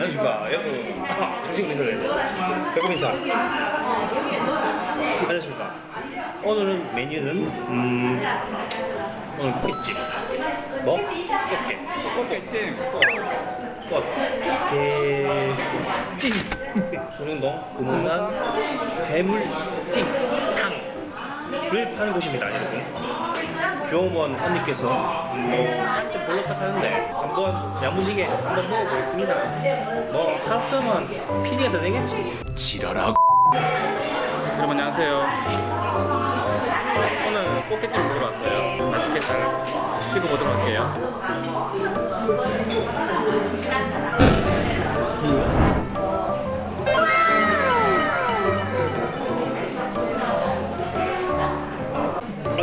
안녕하십니까. 여러분. 아, 정식 인사를 배꼽 인사. 안녕하십니까. 오늘은 메뉴는, 음, 오늘 꽃집. 뭐? 꽃게. 꽃게찜 꽃. 게찜. 소년동 금운산 해물찜 탕 을 파는 곳입니다, 여러분. 조원 언니께서 뭐 살짝 별로다 하는데 한번 야무지게 한번 먹어보겠습니다. 뭐 사업성은 PD가 더 내겠지. 지랄하고 여러분 안녕하세요 오늘 꽃게찜 먹으러 왔어요 맛있게 잘 찍어보도록 할게요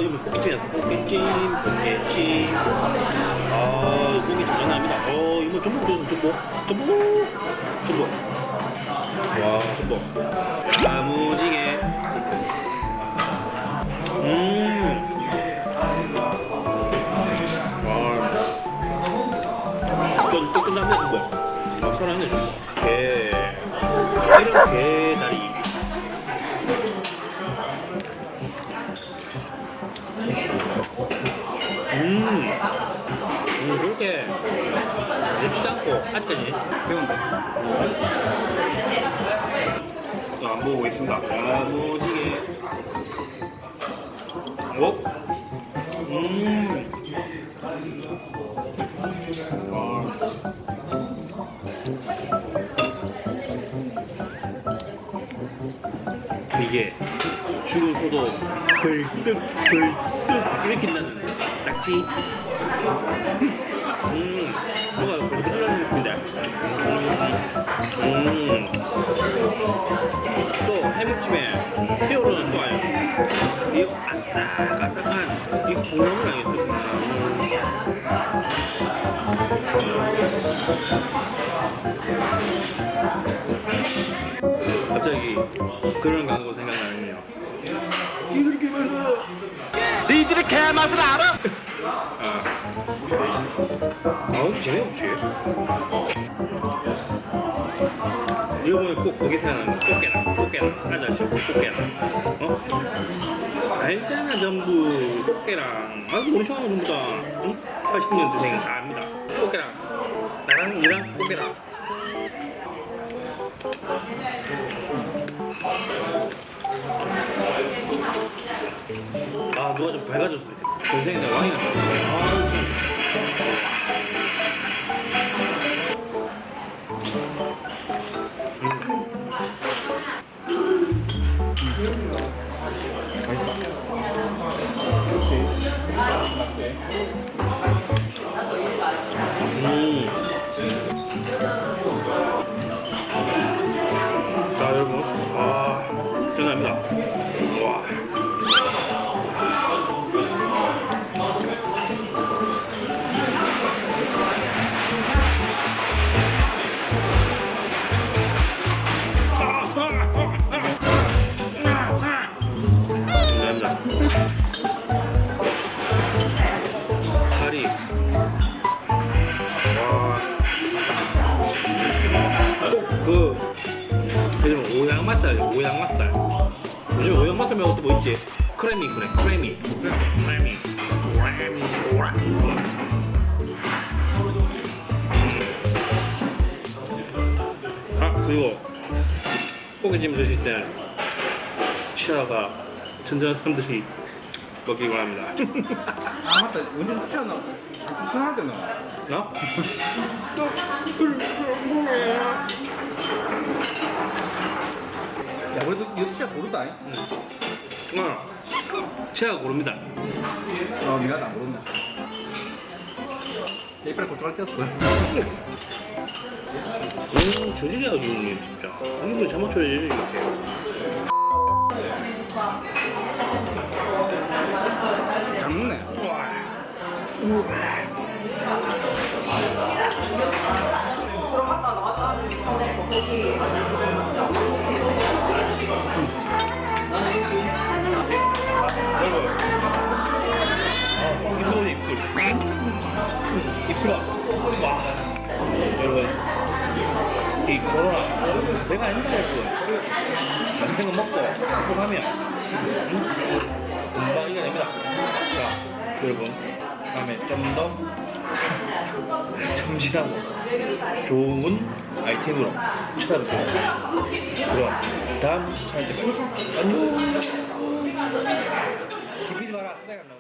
아 이거 꽃게찜이었어. 꽃게찜, 꽃게찜. 아 고기 장난합니다. 어 이거 전복 좀 전복, 전복, 전복. 와 전복. 야무지게. 음. 와. 좀 뜨끈한데 전복. 막 살아있네 전복. 게. 이런 게다리. 음, 음 그렇게 맵지도 않고 아직까지 매운데 자, 안 보고 있습니다. 야무지게. 오, 음, 와. 이게 수출소도 벌떡 벌떡 이렇게 나는 낙지 음 뭐가 벌떡 나는 느낌인데 음. 또 해물찜에 새우로는 좋아요. 이 아삭아삭한 이 국물을 알겠어요. 갑자기 그런 광고 생각나네요. 이렇게 많아. 니들의 개맛을 알아? 아우 재미 없지. 이번에 꼭 거기 생각나는 거 꽃게랑 꽃게랑 아저씨 꽃게랑 어? 알잖아 전부 꽃게랑 아주 좋아하는 전부 다 응? 80년 대생은 다 압니다 꽃게랑 나랑 니랑 꽃게랑 누가 좀 밝아졌으면 좋겠다 전생에 내가 왕이 났어 아 음. 그 요즘 오양 맛살 오양 맛살 요즘 오양 맛살 말고 또뭐 있지 크래미 그래 크래미 크래미 크래미 아 그리고 고기찜 드실 때 치아가 천천한 사람들이 먹기를 합니다 아 맞다 언제 숙취하나 숙취 할 때 나와 나? 야 그래도 고르다 잉? 아, 치아가 고릅니다. 아 미안 안 고른다. 내 이빨에 고춧가루 꼈어. 음, 저질이야 지금 진짜. 이거 잘 맞춰야지 이렇게. 잘 먹네 여러분 아, 옛날에 그 맛있는 거 먹고 하면 응? 금방 이겨냅니다. 자, 여러분 다음에 좀 더 참신하고 좋은 아이템으로 찾아뵙겠습니다. 그럼 다음 차례 때까지 안녕. 기피지 마라. 내가 안 나온다.